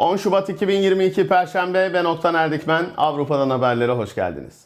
10 Şubat 2022 Perşembe ben Oktan Erdikmen. Avrupa'dan haberlere hoş geldiniz.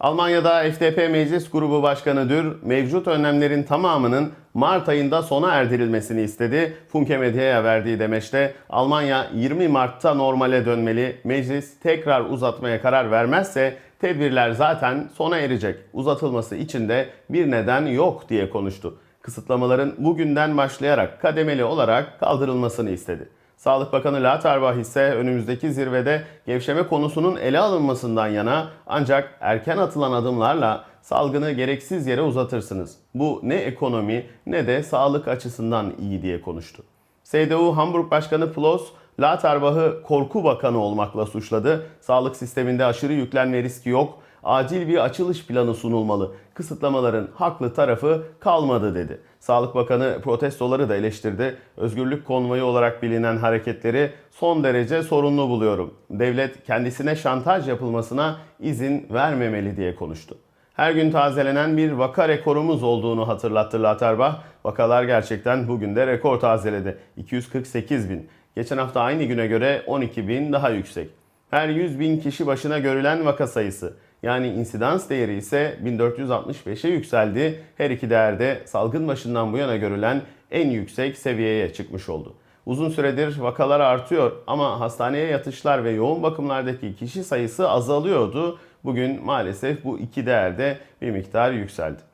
Almanya'da FDP Meclis Grubu Başkanı Dür, mevcut önlemlerin tamamının Mart ayında sona erdirilmesini istedi. Funke Medya'ya verdiği demeçte Almanya 20 Mart'ta normale dönmeli. Meclis tekrar uzatmaya karar vermezse tedbirler zaten sona erecek. Uzatılması için de bir neden yok diye konuştu. Kısıtlamaların bugünden başlayarak kademeli olarak kaldırılmasını istedi. Sağlık Bakanı Laterbach ise önümüzdeki zirvede gevşeme konusunun ele alınmasından yana ancak erken atılan adımlarla salgını gereksiz yere uzatırsınız. Bu ne ekonomi ne de sağlık açısından iyi diye konuştu. CDU Hamburg Başkanı Ploss, Lauterbach'ı korku bakanı olmakla suçladı. Sağlık sisteminde aşırı yüklenme riski yok. Acil bir açılış planı sunulmalı. Kısıtlamaların haklı tarafı kalmadı dedi. Sağlık Bakanı protestoları da eleştirdi. Özgürlük konvoyu olarak bilinen hareketleri son derece sorunlu buluyorum. Devlet kendisine şantaj yapılmasına izin vermemeli diye konuştu. Her gün tazelenen bir vaka rekorumuz olduğunu hatırlattı Lauterbach. Vakalar gerçekten bugün de rekor tazeledi. 248 bin. Geçen hafta aynı güne göre 12 bin daha yüksek. Her 100 bin kişi başına görülen vaka sayısı yani insidans değeri ise 1465'e yükseldi. Her iki değerde salgın başından bu yana görülen en yüksek seviyeye çıkmış oldu. Uzun süredir vakalar artıyor ama hastaneye yatışlar ve yoğun bakımlardaki kişi sayısı azalıyordu. Bugün maalesef bu iki değerde bir miktar yükseldi.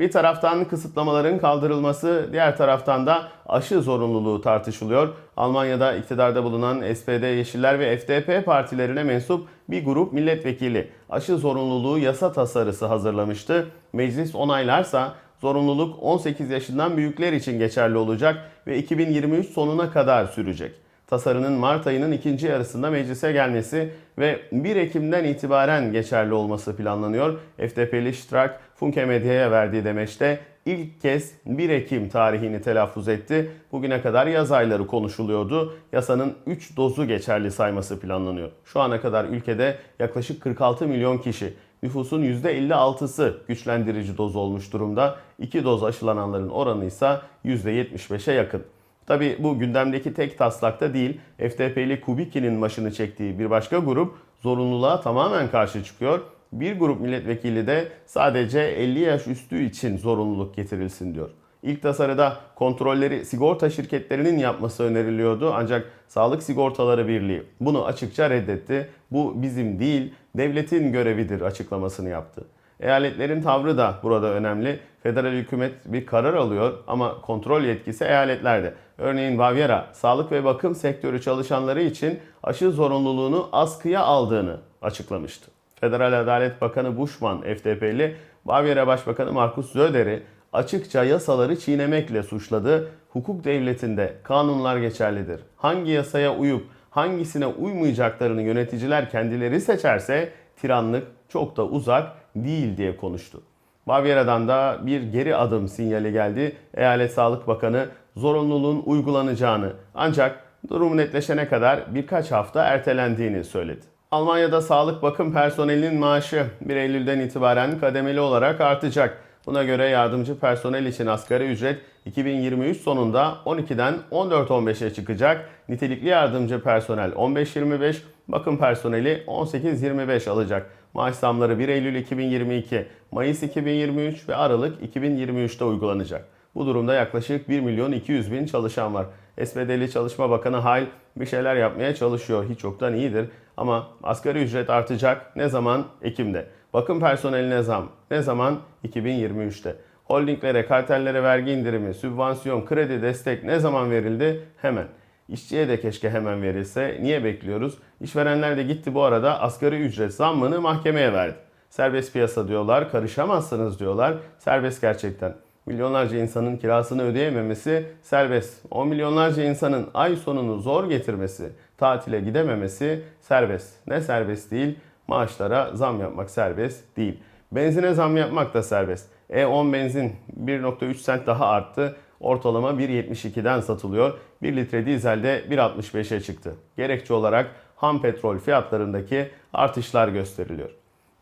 Bir taraftan kısıtlamaların kaldırılması, diğer taraftan da aşı zorunluluğu tartışılıyor. Almanya'da iktidarda bulunan SPD, Yeşiller ve FDP partilerine mensup bir grup milletvekili aşı zorunluluğu yasa tasarısı hazırlamıştı. Meclis onaylarsa zorunluluk 18 yaşından büyükler için geçerli olacak ve 2023 sonuna kadar sürecek tasarının Mart ayının ikinci yarısında meclise gelmesi ve 1 Ekim'den itibaren geçerli olması planlanıyor. FDP'li Strak, Funke Medya'ya verdiği demeçte ilk kez 1 Ekim tarihini telaffuz etti. Bugüne kadar yaz ayları konuşuluyordu. Yasanın 3 dozu geçerli sayması planlanıyor. Şu ana kadar ülkede yaklaşık 46 milyon kişi nüfusun %56'sı güçlendirici doz olmuş durumda. 2 doz aşılananların oranı ise %75'e yakın. Tabi bu gündemdeki tek taslakta değil, FDP'li Kubiki'nin başını çektiği bir başka grup zorunluluğa tamamen karşı çıkıyor. Bir grup milletvekili de sadece 50 yaş üstü için zorunluluk getirilsin diyor. İlk tasarıda kontrolleri sigorta şirketlerinin yapması öneriliyordu ancak Sağlık Sigortaları Birliği bunu açıkça reddetti. Bu bizim değil, devletin görevidir açıklamasını yaptı. Eyaletlerin tavrı da burada önemli. Federal hükümet bir karar alıyor ama kontrol yetkisi eyaletlerde. Örneğin Bavyera, sağlık ve bakım sektörü çalışanları için aşı zorunluluğunu askıya aldığını açıklamıştı. Federal Adalet Bakanı Bushman, FDP'li, Bavyera Başbakanı Markus Söder'i açıkça yasaları çiğnemekle suçladı. Hukuk devletinde kanunlar geçerlidir. Hangi yasaya uyup hangisine uymayacaklarını yöneticiler kendileri seçerse tiranlık çok da uzak değil diye konuştu. Bavyera'dan da bir geri adım sinyali geldi. Eyalet Sağlık Bakanı zorunluluğun uygulanacağını ancak durum netleşene kadar birkaç hafta ertelendiğini söyledi. Almanya'da sağlık bakım personelinin maaşı 1 Eylül'den itibaren kademeli olarak artacak. Buna göre yardımcı personel için asgari ücret 2023 sonunda 12'den 14-15'e çıkacak. Nitelikli yardımcı personel 15-25, bakım personeli 18-25 alacak. Maaş zamları 1 Eylül 2022, Mayıs 2023 ve Aralık 2023'te uygulanacak. Bu durumda yaklaşık 1 milyon 200 bin çalışan var. SPD'li Çalışma Bakanı Hayl bir şeyler yapmaya çalışıyor. Hiç yoktan iyidir. Ama asgari ücret artacak. Ne zaman? Ekim'de. Bakım personeline zam. Ne zaman? 2023'te. Holdinglere, kartellere vergi indirimi, sübvansiyon, kredi, destek ne zaman verildi? Hemen. İşçiye de keşke hemen verilse. Niye bekliyoruz? İşverenler de gitti bu arada asgari ücret zammını mahkemeye verdi. Serbest piyasa diyorlar, karışamazsınız diyorlar. Serbest gerçekten. Milyonlarca insanın kirasını ödeyememesi serbest. 10 milyonlarca insanın ay sonunu zor getirmesi, tatile gidememesi serbest. Ne serbest değil? Maaşlara zam yapmak serbest değil. Benzine zam yapmak da serbest. E10 benzin 1.3 sent daha arttı. Ortalama 1.72'den satılıyor. 1 litre dizelde 1.65'e çıktı. Gerekçe olarak ham petrol fiyatlarındaki artışlar gösteriliyor.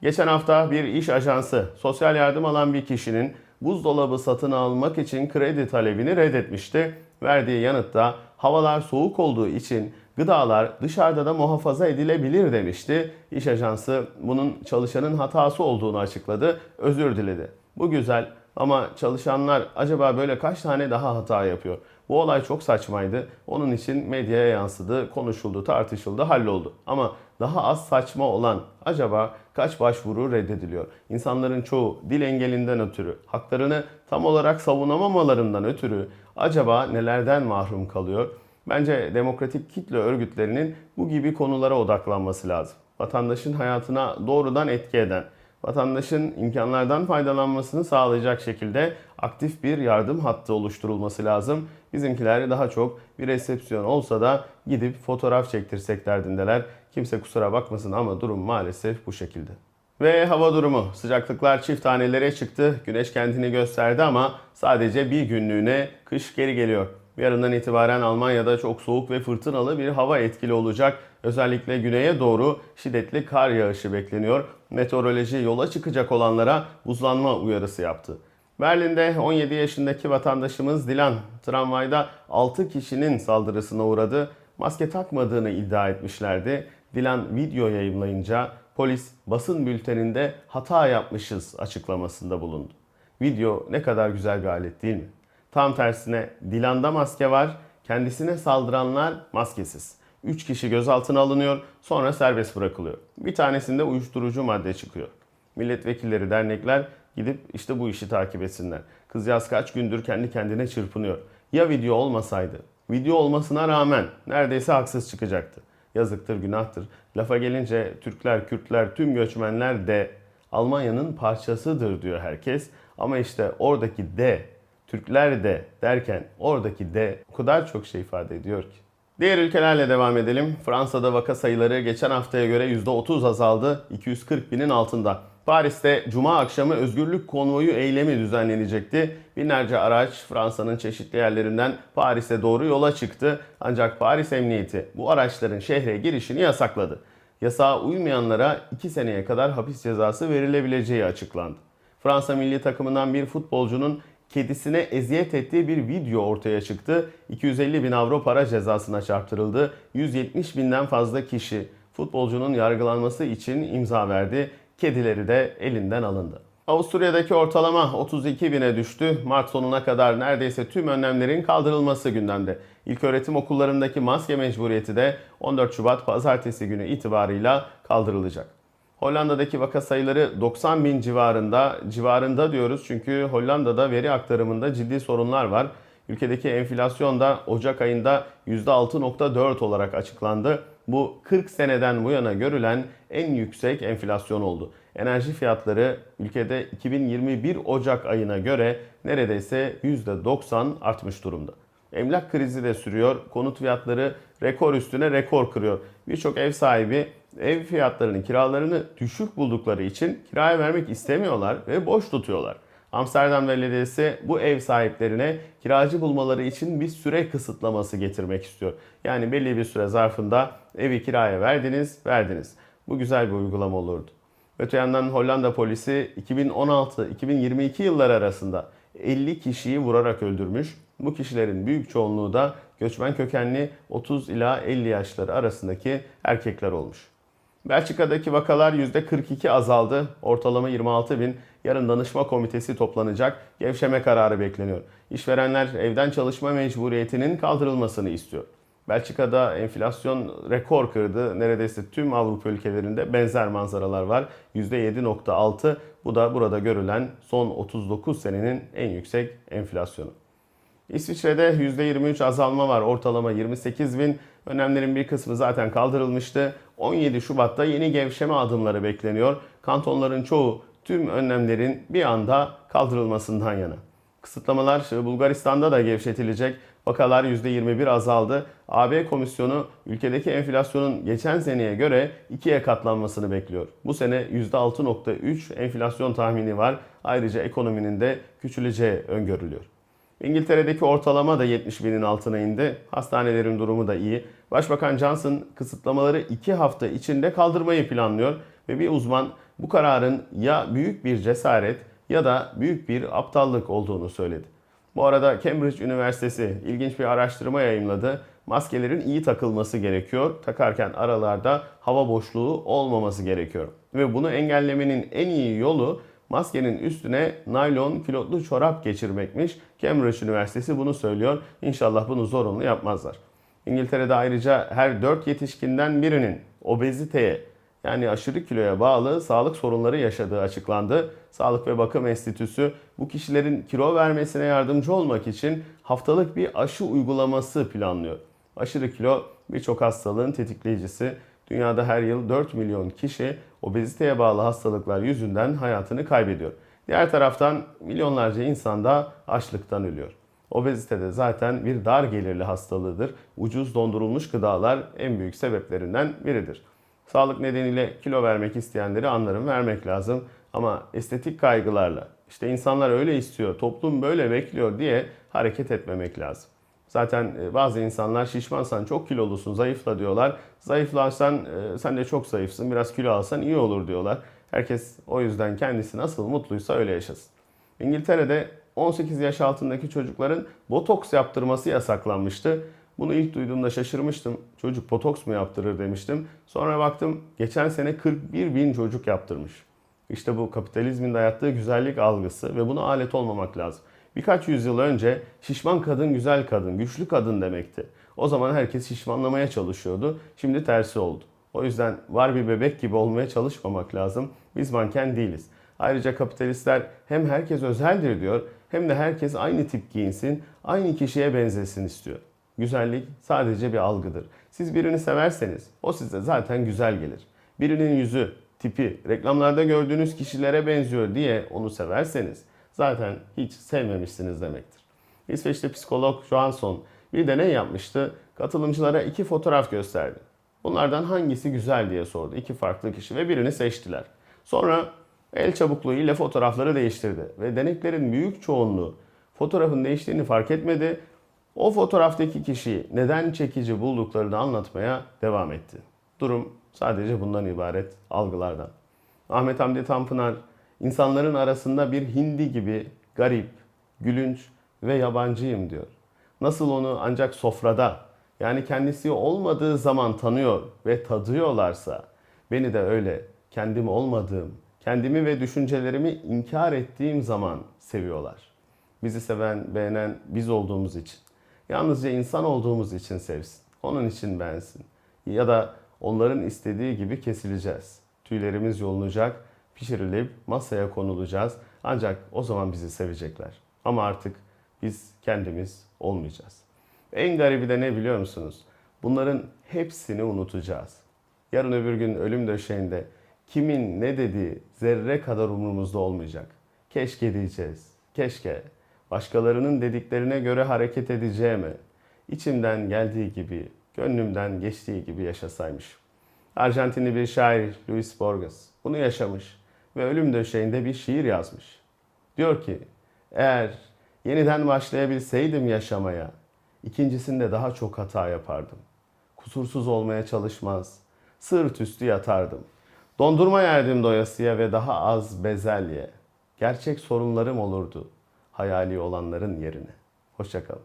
Geçen hafta bir iş ajansı sosyal yardım alan bir kişinin buzdolabı satın almak için kredi talebini reddetmişti. Verdiği yanıtta havalar soğuk olduğu için Gıdalar dışarıda da muhafaza edilebilir demişti. İş ajansı bunun çalışanın hatası olduğunu açıkladı, özür diledi. Bu güzel ama çalışanlar acaba böyle kaç tane daha hata yapıyor? Bu olay çok saçmaydı. Onun için medyaya yansıdı, konuşuldu, tartışıldı, halloldu. Ama daha az saçma olan acaba kaç başvuru reddediliyor? İnsanların çoğu dil engelinden ötürü, haklarını tam olarak savunamamalarından ötürü acaba nelerden mahrum kalıyor? Bence demokratik kitle örgütlerinin bu gibi konulara odaklanması lazım. Vatandaşın hayatına doğrudan etki eden, vatandaşın imkanlardan faydalanmasını sağlayacak şekilde aktif bir yardım hattı oluşturulması lazım. Bizimkiler daha çok bir resepsiyon olsa da gidip fotoğraf çektirsek derdindeler. Kimse kusura bakmasın ama durum maalesef bu şekilde. Ve hava durumu. Sıcaklıklar çift tanelere çıktı. Güneş kendini gösterdi ama sadece bir günlüğüne kış geri geliyor. Yarından itibaren Almanya'da çok soğuk ve fırtınalı bir hava etkili olacak. Özellikle güneye doğru şiddetli kar yağışı bekleniyor. Meteoroloji yola çıkacak olanlara buzlanma uyarısı yaptı. Berlin'de 17 yaşındaki vatandaşımız Dilan tramvayda 6 kişinin saldırısına uğradı. Maske takmadığını iddia etmişlerdi. Dilan video yayınlayınca polis basın bülteninde hata yapmışız açıklamasında bulundu. Video ne kadar güzel bir alet değil mi? Tam tersine Dilan'da maske var, kendisine saldıranlar maskesiz. 3 kişi gözaltına alınıyor, sonra serbest bırakılıyor. Bir tanesinde uyuşturucu madde çıkıyor. Milletvekilleri, dernekler gidip işte bu işi takip etsinler. Kızcağız kaç gündür kendi kendine çırpınıyor. Ya video olmasaydı? Video olmasına rağmen neredeyse haksız çıkacaktı. Yazıktır, günahtır. Lafa gelince Türkler, Kürtler, tüm göçmenler de Almanya'nın parçasıdır diyor herkes. Ama işte oradaki de, Türkler de derken oradaki de o kadar çok şey ifade ediyor ki. Diğer ülkelerle devam edelim. Fransa'da vaka sayıları geçen haftaya göre %30 azaldı. 240 binin altında. Paris'te Cuma akşamı özgürlük konvoyu eylemi düzenlenecekti. Binlerce araç Fransa'nın çeşitli yerlerinden Paris'e doğru yola çıktı. Ancak Paris Emniyeti bu araçların şehre girişini yasakladı. Yasağa uymayanlara 2 seneye kadar hapis cezası verilebileceği açıklandı. Fransa milli takımından bir futbolcunun kedisine eziyet ettiği bir video ortaya çıktı. 250 bin avro para cezasına çarptırıldı. 170 binden fazla kişi futbolcunun yargılanması için imza verdi. Kedileri de elinden alındı. Avusturya'daki ortalama 32 bine düştü. Mart sonuna kadar neredeyse tüm önlemlerin kaldırılması gündemde. İlköğretim okullarındaki maske mecburiyeti de 14 Şubat pazartesi günü itibarıyla kaldırılacak. Hollanda'daki vaka sayıları 90 bin civarında. Civarında diyoruz çünkü Hollanda'da veri aktarımında ciddi sorunlar var. Ülkedeki enflasyon da Ocak ayında %6.4 olarak açıklandı. Bu 40 seneden bu yana görülen en yüksek enflasyon oldu. Enerji fiyatları ülkede 2021 Ocak ayına göre neredeyse %90 artmış durumda. Emlak krizi de sürüyor. Konut fiyatları rekor üstüne rekor kırıyor. Birçok ev sahibi ev fiyatlarının kiralarını düşük buldukları için kiraya vermek istemiyorlar ve boş tutuyorlar. Amsterdam Belediyesi bu ev sahiplerine kiracı bulmaları için bir süre kısıtlaması getirmek istiyor. Yani belli bir süre zarfında evi kiraya verdiniz, verdiniz. Bu güzel bir uygulama olurdu. Öte yandan Hollanda polisi 2016-2022 yılları arasında 50 kişiyi vurarak öldürmüş. Bu kişilerin büyük çoğunluğu da göçmen kökenli 30 ila 50 yaşları arasındaki erkekler olmuş. Belçika'daki vakalar %42 azaldı. Ortalama 26 bin. Yarın danışma komitesi toplanacak. Gevşeme kararı bekleniyor. İşverenler evden çalışma mecburiyetinin kaldırılmasını istiyor. Belçika'da enflasyon rekor kırdı. Neredeyse tüm Avrupa ülkelerinde benzer manzaralar var. %7.6 bu da burada görülen son 39 senenin en yüksek enflasyonu. İsviçre'de %23 azalma var. Ortalama 28 bin. Önlemlerin bir kısmı zaten kaldırılmıştı. 17 Şubat'ta yeni gevşeme adımları bekleniyor. Kantonların çoğu tüm önlemlerin bir anda kaldırılmasından yana. Kısıtlamalar Bulgaristan'da da gevşetilecek. Vakalar %21 azaldı. AB Komisyonu ülkedeki enflasyonun geçen seneye göre ikiye katlanmasını bekliyor. Bu sene %6.3 enflasyon tahmini var. Ayrıca ekonominin de küçüleceği öngörülüyor. İngiltere'deki ortalama da 70 binin altına indi. Hastanelerin durumu da iyi. Başbakan Johnson kısıtlamaları 2 hafta içinde kaldırmayı planlıyor ve bir uzman bu kararın ya büyük bir cesaret ya da büyük bir aptallık olduğunu söyledi. Bu arada Cambridge Üniversitesi ilginç bir araştırma yayımladı. maskelerin iyi takılması gerekiyor. Takarken aralarda hava boşluğu olmaması gerekiyor. Ve bunu engellemenin en iyi yolu maskenin üstüne naylon pilotlu çorap geçirmekmiş. Cambridge Üniversitesi bunu söylüyor. İnşallah bunu zorunlu yapmazlar. İngiltere'de ayrıca her 4 yetişkinden birinin obeziteye yani aşırı kiloya bağlı sağlık sorunları yaşadığı açıklandı. Sağlık ve Bakım Enstitüsü bu kişilerin kilo vermesine yardımcı olmak için haftalık bir aşı uygulaması planlıyor. Aşırı kilo birçok hastalığın tetikleyicisi. Dünyada her yıl 4 milyon kişi obeziteye bağlı hastalıklar yüzünden hayatını kaybediyor. Diğer taraftan milyonlarca insan da açlıktan ölüyor. Obezite de zaten bir dar gelirli hastalığıdır. Ucuz dondurulmuş gıdalar en büyük sebeplerinden biridir. Sağlık nedeniyle kilo vermek isteyenleri anlarım vermek lazım. Ama estetik kaygılarla işte insanlar öyle istiyor, toplum böyle bekliyor diye hareket etmemek lazım. Zaten e, bazı insanlar şişmansan çok kilolusun zayıfla diyorlar. Zayıflarsan e, sen de çok zayıfsın biraz kilo alsan iyi olur diyorlar. Herkes o yüzden kendisi nasıl mutluysa öyle yaşasın. İngiltere'de 18 yaş altındaki çocukların botoks yaptırması yasaklanmıştı. Bunu ilk duyduğumda şaşırmıştım. Çocuk botoks mu yaptırır demiştim. Sonra baktım geçen sene 41 bin çocuk yaptırmış. İşte bu kapitalizmin dayattığı güzellik algısı ve buna alet olmamak lazım. Birkaç yüzyıl önce şişman kadın güzel kadın, güçlü kadın demekti. O zaman herkes şişmanlamaya çalışıyordu. Şimdi tersi oldu. O yüzden var bir bebek gibi olmaya çalışmamak lazım. Biz manken değiliz. Ayrıca kapitalistler hem herkes özeldir diyor hem de herkes aynı tip giyinsin, aynı kişiye benzesin istiyor. Güzellik sadece bir algıdır. Siz birini severseniz o size zaten güzel gelir. Birinin yüzü, tipi, reklamlarda gördüğünüz kişilere benziyor diye onu severseniz zaten hiç sevmemişsiniz demektir. İsveçli psikolog Johansson bir deney yapmıştı. Katılımcılara iki fotoğraf gösterdi. Bunlardan hangisi güzel diye sordu. İki farklı kişi ve birini seçtiler. Sonra el çabukluğu ile fotoğrafları değiştirdi ve deneklerin büyük çoğunluğu fotoğrafın değiştiğini fark etmedi. O fotoğraftaki kişiyi neden çekici bulduklarını anlatmaya devam etti. Durum sadece bundan ibaret algılardan. Ahmet Hamdi Tanpınar insanların arasında bir hindi gibi garip, gülünç ve yabancıyım diyor. Nasıl onu ancak sofrada yani kendisi olmadığı zaman tanıyor ve tadıyorlarsa beni de öyle kendim olmadığım, kendimi ve düşüncelerimi inkar ettiğim zaman seviyorlar. Bizi seven, beğenen biz olduğumuz için. Yalnızca insan olduğumuz için sevsin. Onun için beğensin. Ya da onların istediği gibi kesileceğiz. Tüylerimiz yolunacak, pişirilip masaya konulacağız. Ancak o zaman bizi sevecekler. Ama artık biz kendimiz olmayacağız. En garibi de ne biliyor musunuz? Bunların hepsini unutacağız. Yarın öbür gün ölüm döşeğinde kimin ne dediği zerre kadar umurumuzda olmayacak. Keşke diyeceğiz. Keşke başkalarının dediklerine göre hareket edeceğimi, içimden geldiği gibi, gönlümden geçtiği gibi yaşasaymış. Arjantinli bir şair Luis Borges bunu yaşamış ve ölüm döşeğinde bir şiir yazmış. Diyor ki, eğer yeniden başlayabilseydim yaşamaya, ikincisinde daha çok hata yapardım. Kusursuz olmaya çalışmaz, sırt üstü yatardım. Dondurma yerdim doyasıya ve daha az bezelye. Gerçek sorunlarım olurdu hayali olanların yerine. Hoşçakalın.